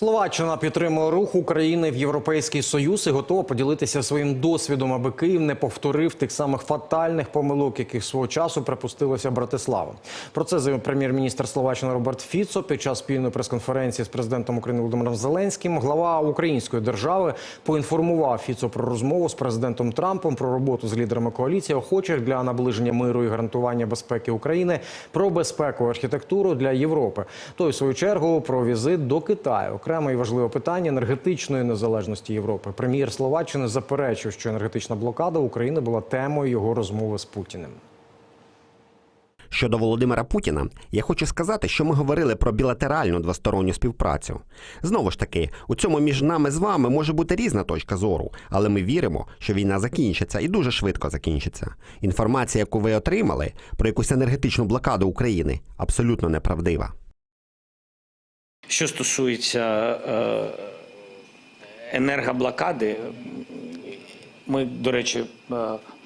Словаччина підтримує рух України в Європейський Союз і готова поділитися своїм досвідом, аби Київ не повторив тих самих фатальних помилок, яких свого часу припустилася Братислава. Про це заявив прем'єр-міністр Словаччини Роберт Фіцо під час спільної прес-конференції з президентом України Володимиром Зеленським. Глава української держави поінформував Фіцо про розмову з президентом Трампом про роботу з лідерами коаліції, охочих для наближення миру і гарантування безпеки України, про безпекову архітектуру для Європи. Той, в свою чергу, про візит до Китаю. Окреме і важливе питання енергетичної незалежності Європи. Прем'єр Словаччини заперечив, що енергетична блокада України була темою його розмови з Путіним. Щодо Володимира Путіна, я хочу сказати, що ми говорили про білатеральну двосторонню співпрацю. Знову ж таки, у цьому між нами з вами може бути різна точка зору, але ми віримо, що війна закінчиться і дуже швидко закінчиться. Інформація, яку ви отримали про якусь енергетичну блокаду України, абсолютно неправдива. Що стосується е, енергоблокади, ми, до речі, е,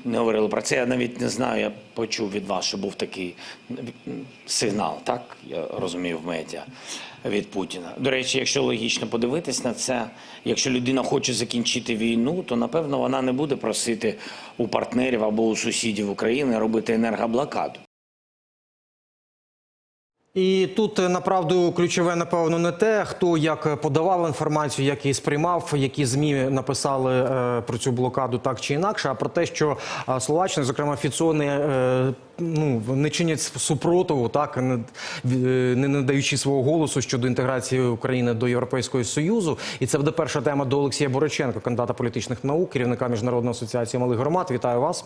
не говорили про це. Я навіть не знаю. Я почув від вас, що був такий сигнал, так я розумію в медіа від Путіна. До речі, якщо логічно подивитись на це, якщо людина хоче закінчити війну, то напевно вона не буде просити у партнерів або у сусідів України робити енергоблокаду. І тут е, направду ключове, напевно, не те, хто як подавав інформацію, як її сприймав, які змі написали е, про цю блокаду так чи інакше, а про те, що е, Словаччина, зокрема Фіцони, е, ну не чинять супротиву, так не, е, надаючи свого голосу щодо інтеграції України до Європейського союзу. І це буде перша тема до Олексія Бориченка, кандидата політичних наук, керівника міжнародної асоціації малих громад. Вітаю вас.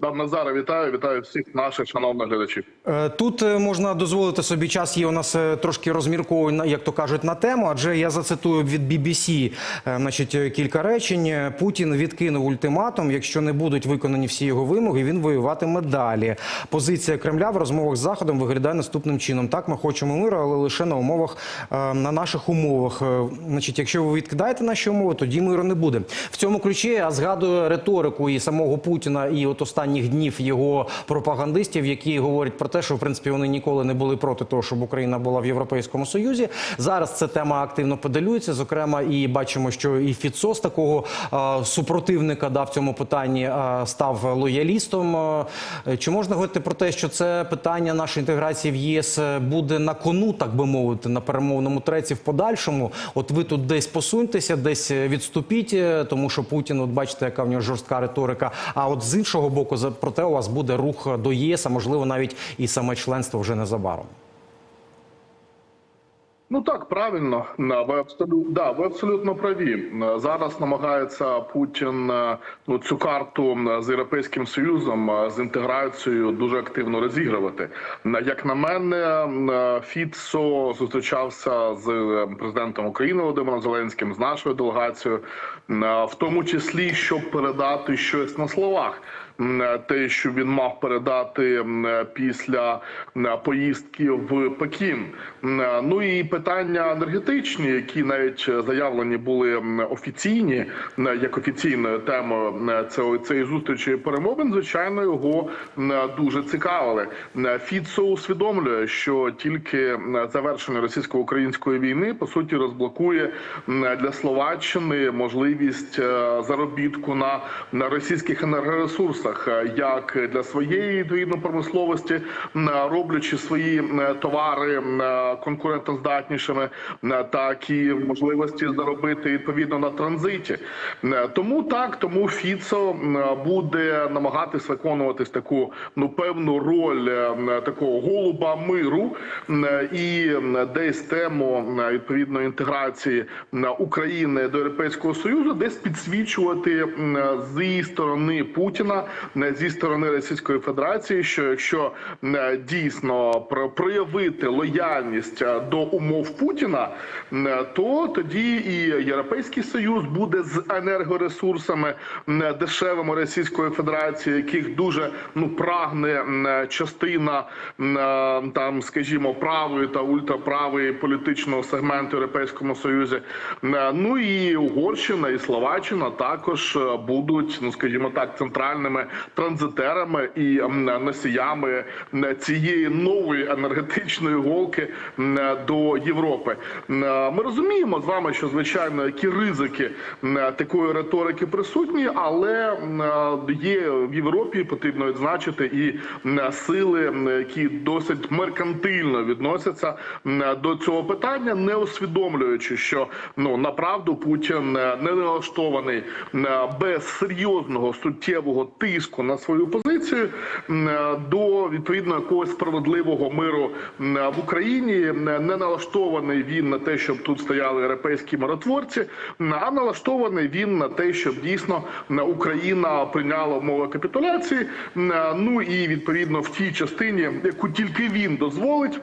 Пан Назаре, вітаю, вітаю всіх наших шановних глядачів. Е, Тут е, можна дозволити собі час. Є у нас е, трошки розмірковувань, як то кажуть, на тему. Адже я зацитую від BBC, значить, кілька речень. Путін відкинув ультиматум. Якщо не будуть виконані всі його вимоги, він воюватиме далі. Позиція Кремля в розмовах з заходом виглядає наступним чином. Так, ми хочемо миру, але лише на умовах на наших умовах. Значить, якщо ви відкидаєте наші умови, тоді миру не буде. В цьому ключі я згадую риторику і самого Путіна, і от останніх днів його пропагандистів, які говорять про те, що в принципі вони ніколи не були проти того, щоб Україна була в Європейському Союзі. Зараз ця тема активно подалюється. Зокрема, і бачимо, що і Фіцо з такого е, супротивника да, в цьому питанні е, став лоялістом. Чи можна говорити про те, що це питання нашої інтеграції в ЄС буде на кону, так би мовити, на перемовному треці в подальшому? От ви тут десь посуньтеся, десь відступіть, е, тому що Путін, от бачите, яка в нього жорстка риторика. А от з іншого боку, за- проте у вас буде рух до ЄС, а можливо навіть і саме членство вже незабаром. Ну так, правильно, ви абсолютно да, ви абсолютно праві. Зараз намагається Путін ну, цю карту з європейським союзом е, з інтеграцією дуже активно розігрувати. Як на мене, е, Фіцо зустрічався з президентом України Володимиром Зеленським з нашою делегацією, в тому числі щоб передати щось на словах. Е, Те, що він мав передати е, після поїздки в Пекін. Е, Ну і питання енергетичні, які навіть заявлені були офіційні, як офіційною темою цієї зустрічі перемовин, звичайно, його дуже цікавили. Фіцо усвідомлює, що тільки завершення російсько-української війни по суті розблокує для Словаччини можливість е, заробітку на російських енергоресурсах, е, як для своєї відповідно промисловості, роблячи свої товари конкурентоздатнішими, так і можливості заробити відповідно на транзиті. Тому так, тому Фіцо буде намагатись виконувати таку ну певну роль е, такого голуба миру і десь тему відповідно інтеграції України до Європейського союзу, десь підсвічувати зі сторони Путіна, зі сторони Російської Федерації, що якщо м, дійсно про- проявити лояльність е, до умов Путіна, то тоді і Європейський Союз буде з енергоресурсами дешевими Російської Федерації, яких дуже ну прагне частина е, там, скажімо, правої та ультраправої політичного сегменту Європейському Союзі. Е, Ну і Угорщина і Словаччина також е, будуть, ну скажімо так, центральними транзитерами і носіями цієї нової енергетичної голки до Європи. Ми розуміємо з вами, що звичайно які ризики такої риторики присутні, але є в Європі, потрібно відзначити і сили, які досить меркантильно відносяться до цього питання, не усвідомлюючи, що ну направду Путін е, не налаштований без серйозного суттєвого тиску на свою позицію до відповідно якогось справедливого миру в Україні. Не налаштований він на те, щоб тут стояли європейські миротворці, а налаштований він на те, щоб дійсно Україна прийняла умови капітуляції. Ну і відповідно в тій частині, яку тільки він дозволить.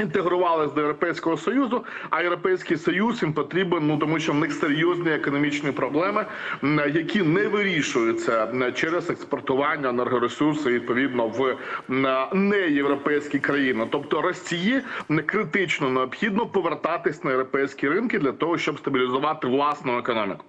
Інтегрувалися до Європейського Союзу, а Європейський Союз їм потрібен, ну тому що в них серйозні економічні проблеми, які не вирішуються через експортування енергоресурсів відповідно в неєвропейські країни. Тобто Росії не критично необхідно повертатись на європейські ринки для того, щоб стабілізувати власну економіку.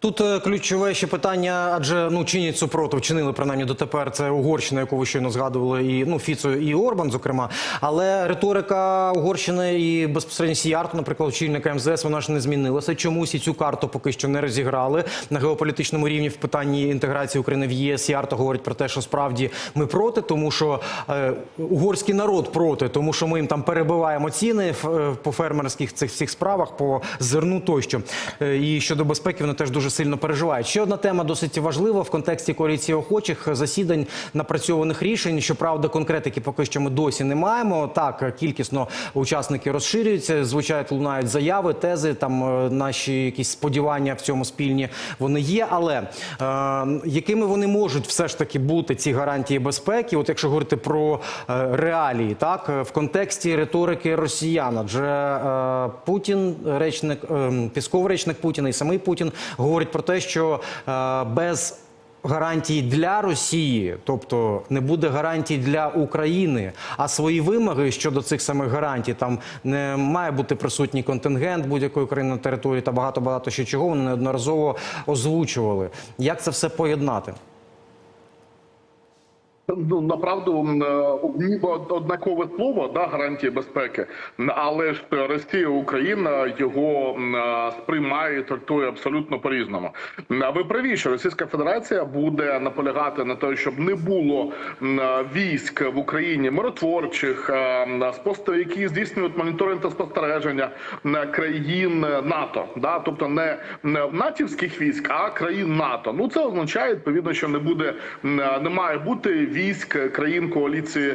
Тут е, ключове ще питання, адже ну чинять супротив, чинили принаймні дотепер. Це Угорщина, яку ви щойно згадували, і ну Фіцо і Орбан, зокрема. Але риторика Угорщини і безпосередньо Сіярто, наприклад, очільника МЗС, вона ж не змінилася. Чомусь і цю карту поки що не розіграли на геополітичному рівні в питанні інтеграції України в ЄС. Сіярто говорить про те, що справді ми проти, тому що е, угорський народ проти, тому що ми їм там перебиваємо ціни е, по фермерських цих всіх справах, по зерну тощо. Е, І щодо безпеки вони теж дуже сильно переживають. Ще одна тема досить важлива в контексті коаліції охочих засідань напрацьованих рішень. Щоправда, конкретики поки що ми досі не маємо. Так кількісно учасники розширюються, звучають лунають заяви, тези. Там е, наші якісь сподівання в цьому спільні вони є. Але е, якими вони можуть все ж таки бути ці гарантії безпеки? От якщо говорити про е, реалії, так е, в контексті риторики росіян, адже е, Путін, речник е, Пісков, речник Путіна і самий Путін говорить про те, що е, без гарантій для Росії, тобто не буде гарантій для України, а свої вимоги щодо цих самих гарантій там не має бути присутній контингент будь-якої країни на території та багато багато ще чого вони неодноразово озвучували. Як це все поєднати? Ну направду е, ніби однакове слово, да, гарантії безпеки, але ж Росія, Україна його е, сприймає і трактує абсолютно по різному. Ви праві, що Російська Федерація буде наполягати на те, щоб не було е, військ в Україні миротворчих, е, які здійснюють моніторинг та спостереження країн НАТО, да, тобто не натівських військ, а країн НАТО. Ну це означає відповідно, що не буде не має бути військ країн коаліції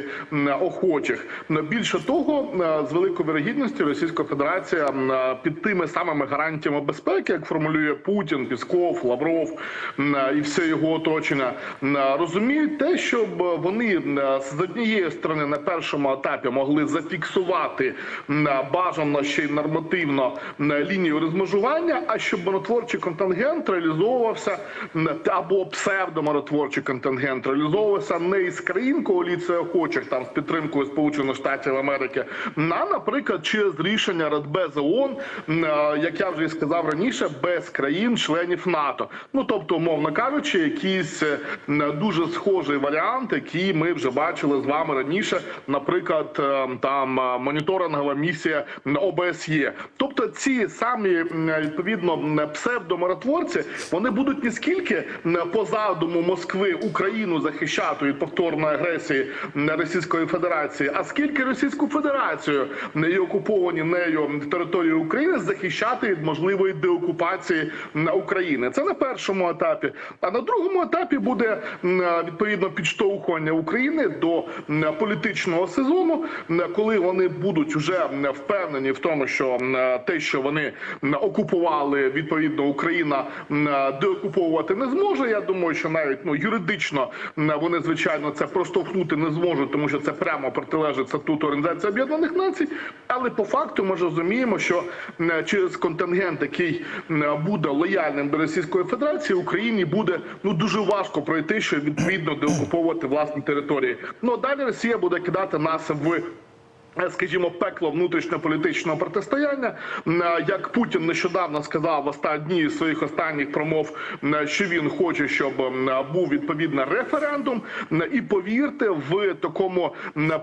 охочих. Більше того, з великою вірогідністю Російська Федерація під тими самими гарантіями безпеки, як формулює Путін, Пісков, Лавров і все його оточення, розуміють те, щоб вони з однієї сторони на першому етапі могли зафіксувати бажано ще й нормативно лінію розмежування, а щоб миротворчий контингент реалізовувався або псевдомиротворчий контингент реалізовувався не із країн коаліції охочих там з підтримкою Сполучених Штатів Америки, а, наприклад, через рішення Радбез ООН, як я вже і сказав раніше, без країн-членів НАТО. Ну тобто, умовно кажучи, якийсь е, дуже схожий варіант, який ми вже бачили з вами раніше, наприклад, е, там е, моніторингова місія ОБСЄ. Тобто, ці самі відповідно псевдомиротворці вони будуть не скільки по задуму Москви Україну захищати від повторної агресії Російської Федерації, а скільки Російську Федерацію і окуповані нею території України захищати від можливої деокупації України. Це на першому етапі. А на другому етапі буде відповідно підштовхування України до політичного сезону, коли вони будуть вже впевнені в тому, що те, що вони окупували, відповідно Україна деокуповувати не зможе. Я думаю, що навіть ну юридично вони звичайно це проштовхнути не зможуть, тому що це прямо протилежить статуту Організації Об'єднаних Націй. Але по факту ми ж розуміємо, що через контингент, який буде лояльним до Російської Федерації, Україні буде ну дуже важко пройти, щоб відповідно деокуповувати власні території. Ну а далі Росія буде кидати нас в Скажімо, пекло внутрішньополітичного протистояння, е, як Путін нещодавно сказав в останній з своїх останніх промов, м, що він хоче, щоб був відповідно референдум. І повірте, в такому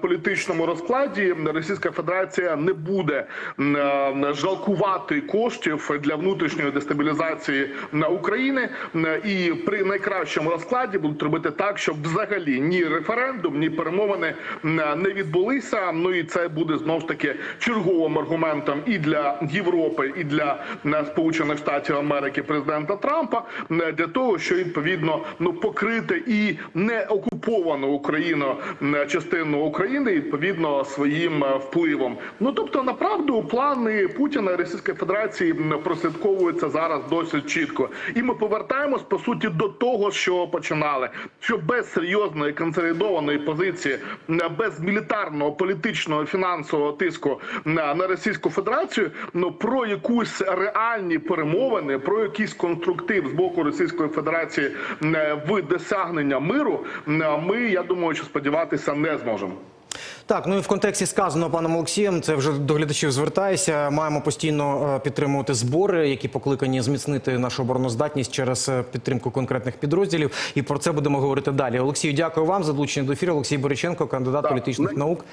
політичному розкладі Російська Федерація не буде е, жалкувати коштів для внутрішньої дестабілізації України. І при найкращому розкладі будуть робити так, щоб взагалі ні референдум, ні перемовини не відбулися. Ну і це буде знов ж таки черговим аргументом і для Європи, і для е, Сполучених Штатів Америки президента Трампа е, для того, що відповідно ну покрити і не окуповану Україну е, частину України відповідно своїм впливом. Ну тобто, направду плани Путіна і Російської Федерації прослідковуються зараз досить чітко, і ми повертаємось по суті до того, що починали, що без серйозної консолідованої позиції, без мілітарного, політичного, фінансового тиску на, на Російську Федерацію, ну про якусь реальні перемовини, про якийсь конструктив з боку Російської Федерації м, в досягнення миру, ми я думаю, що сподіватися не зможемо. Так, ну і в контексті сказаного паном Олексієм, це вже до глядачів звертаюся. Маємо постійно е, підтримувати збори, які покликані зміцнити нашу обороноздатність через е, підтримку конкретних підрозділів. І про це будемо говорити далі. Олексію, дякую вам за долучення до ефіру. Олексій Бориченко, кандидат Так, політичних наук.